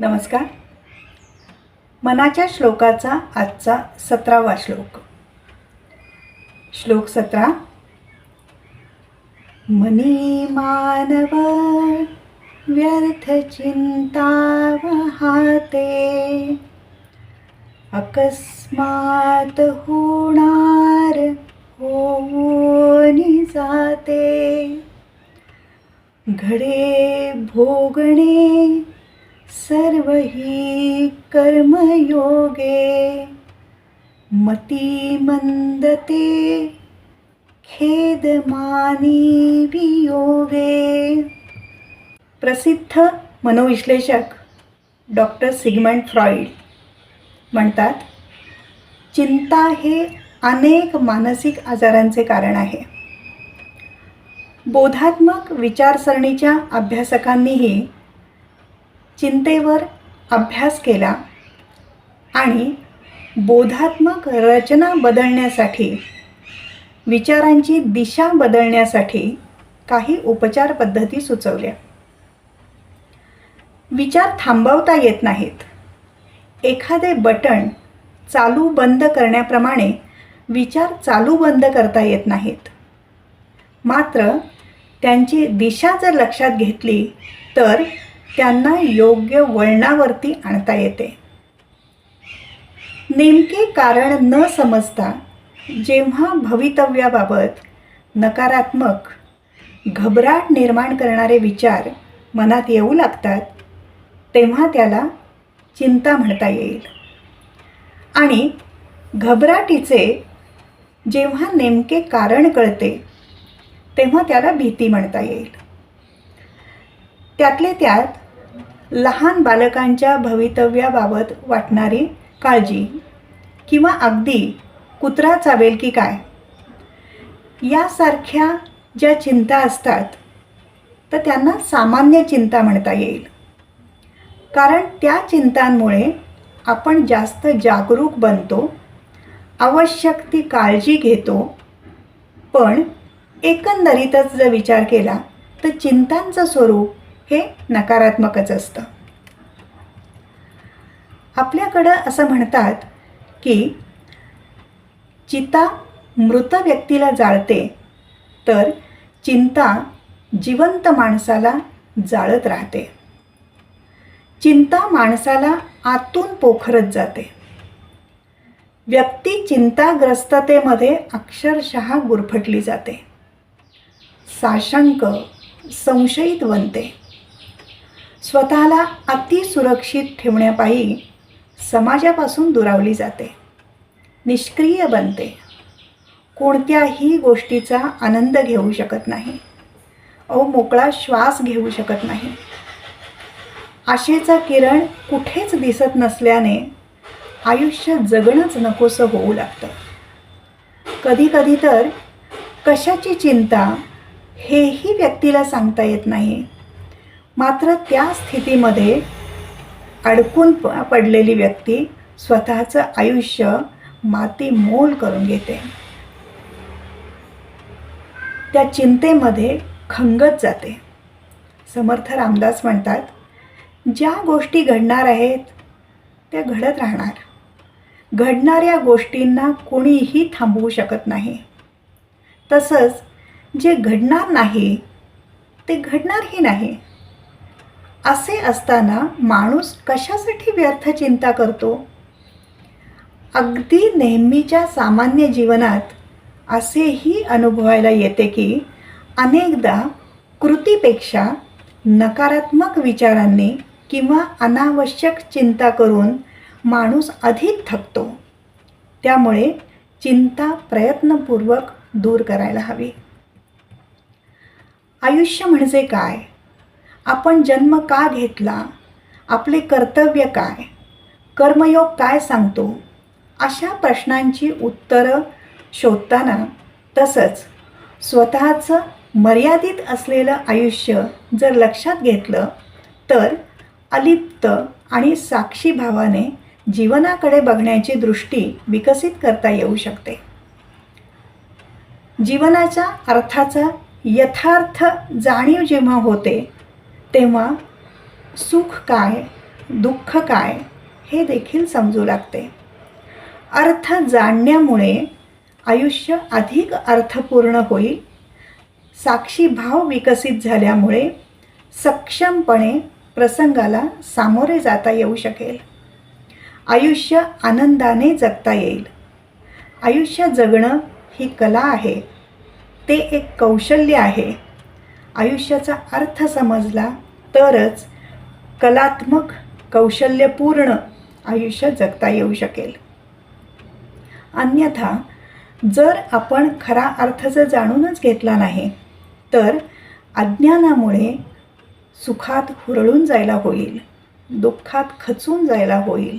नमस्कार. मनाच्या श्लोकाचा आजचा सतरावा श्लोक. श्लोक सतरा. मनी मानव व्यर्थ चिंता वहाते अकस्मात होणार होऊन जाते. घडे भोगणे सर्व ही कर्मयोगे मती मंदते खेदमानी वियोगे. प्रसिद्ध मनोविश्लेषक डॉक्टर सिगमंड फ्रॉइड म्हणतात चिंता हे अनेक मानसिक आजारांचे कारण आहे. बोधात्मक विचारसरणीच्या अभ्यासकांनीही चिंतेवर अभ्यास केला आणि बोधात्मक रचना बदलण्यासाठी विचारांची दिशा बदलण्यासाठी काही उपचार पद्धती सुचवल्या. विचार थांबवता येत नाहीत. एखादे बटण चालू बंद करण्याप्रमाणे विचार चालू बंद करता येत नाहीत. मात्र त्यांची दिशा जर लक्षात घेतली तर त्यांना योग्य वळणावरती आणता येते. नेमके कारण न समजता जेव्हा भवितव्याबाबत नकारात्मक घबराट निर्माण करणारे विचार मनात येऊ लागतात तेव्हा त्याला चिंता म्हणता येईल. आणि घबराटीचे जेव्हा नेमके कारण कळते तेव्हा त्याला भीती म्हणता येईल. त्यातले त्यात लहान बालकांच्या भवितव्याबाबत वाटणारी काळजी किंवा अगदी कुत्रा चावेल की काय? यासारख्या ज्या चिंता असतात तर त्यांना सामान्य चिंता म्हणता येईल. कारण त्या चिंतांमुळे आपण जास्त जागरूक बनतो आवश्यक ती काळजी घेतो. पण एकंदरीतच जर विचार केला तर चिंतांचं स्वरूप हे नकारात्मकच असतं. आपल्याकडं असं म्हणतात की चिता मृत व्यक्तीला जाळते तर चिंता जिवंत माणसाला जाळत राहते. चिंता माणसाला आतून पोखरत जाते. व्यक्ती चिंताग्रस्ततेमध्ये अक्षरशः गुरफटली जाते. साशंक संशयित बनते. स्वतःला अतिसुरक्षित ठेवण्यापायी समाजापासून दुरावली जाते. निष्क्रिय बनते. कोणत्याही गोष्टीचा आनंद घेऊ शकत नाही. अहो मोकळा श्वास घेऊ शकत नाही. आशेचा किरण कुठेच दिसत नसल्याने आयुष्य जगणंच नकोसं होऊ लागतं. कधीकधी तर कशाची चिंता हेही व्यक्तीला सांगता येत नाही. मात्र त्या स्थितीमध्ये अडकून प पडलेली व्यक्ती स्वतःचं आयुष्य माती मोल करून घेते. त्या चिंतेमध्ये खंगत जाते. समर्थ रामदास म्हणतात ज्या गोष्टी घडणार आहेत त्या घडत राहणार. घडणाऱ्या गोष्टींना कोणीही थांबवू शकत नाही. तसंच जे घडणार नाही ते घडणारही नाही. असे असताना माणूस कशासाठी व्यर्थ चिंता करतो? अगदी नेहमीच्या सामान्य जीवनात असेही अनुभवायला येते की अनेकदा कृतीपेक्षा नकारात्मक विचारांनी किंवा अनावश्यक चिंता करून माणूस अधिक थकतो. त्यामुळे चिंता प्रयत्नपूर्वक दूर करायला हवी. आयुष्य म्हणजे काय? आपण जन्म का घेतला? आपले कर्तव्य काय? कर्मयोग काय सांगतो? अशा प्रश्नांची उत्तरं शोधताना तसंच स्वतःचं मर्यादित असलेलं आयुष्य जर लक्षात घेतलं तर अलिप्त आणि साक्षी भावाने जीवनाकडे बघण्याची दृष्टी विकसित करता येऊ शकते. जीवनाच्या अर्थाचा यथार्थ जाणीव जेव्हा होते तेव्हा सुख काय दुःख काय हे देखील समजू लागते. अर्थ जाणण्यामुळे आयुष्य अधिक अर्थपूर्ण होईल. साक्षी भाव विकसित झाल्यामुळे सक्षमपणे प्रसंगाला सामोरे जाता येऊ शकेल. आयुष्य आनंदाने जगता येईल. आयुष्य जगणं ही कला आहे. ते एक कौशल्य आहे. आयुष्याचा अर्थ समजला तरच कलात्मक कौशल्यपूर्ण आयुष्य जगता येऊ शकेल. अन्यथा जर आपण खरा अर्थ जर जाणूनच घेतला नाही तर अज्ञानामुळे सुखात हुरळून जायला होईल दुःखात खचून जायला होईल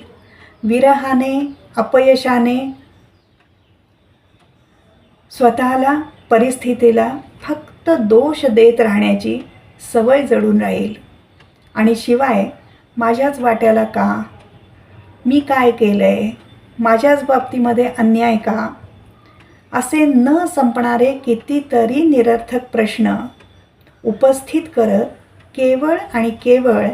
विरहाने अपयशाने स्वतःला परिस्थितीला फक्त दोष देत राहण्याची सवय जडून राहील. आणि शिवाय माझ्याच वाट्याला का? मी काय केलं आहे माझ्याच बाबतीमध्ये अन्याय का? असे न संपणारे कितीतरी निरर्थक प्रश्न उपस्थित करत केवळ आणि केवळ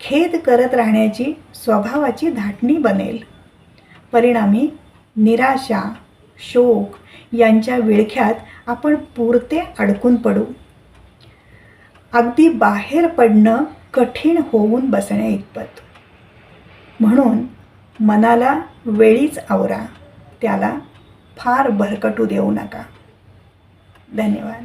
खेद करत राहण्याची स्वभावाची धाटणी बनेल. परिणामी निराशा शोक यांच्या विळख्यात आपण पुरते अडकून पडू. अगदी बाहेर पडणं कठीण होऊन बसण्या इतपत. म्हणून मनाला वेळीच आवरा. त्याला फार भरकटू देऊ नका. धन्यवाद.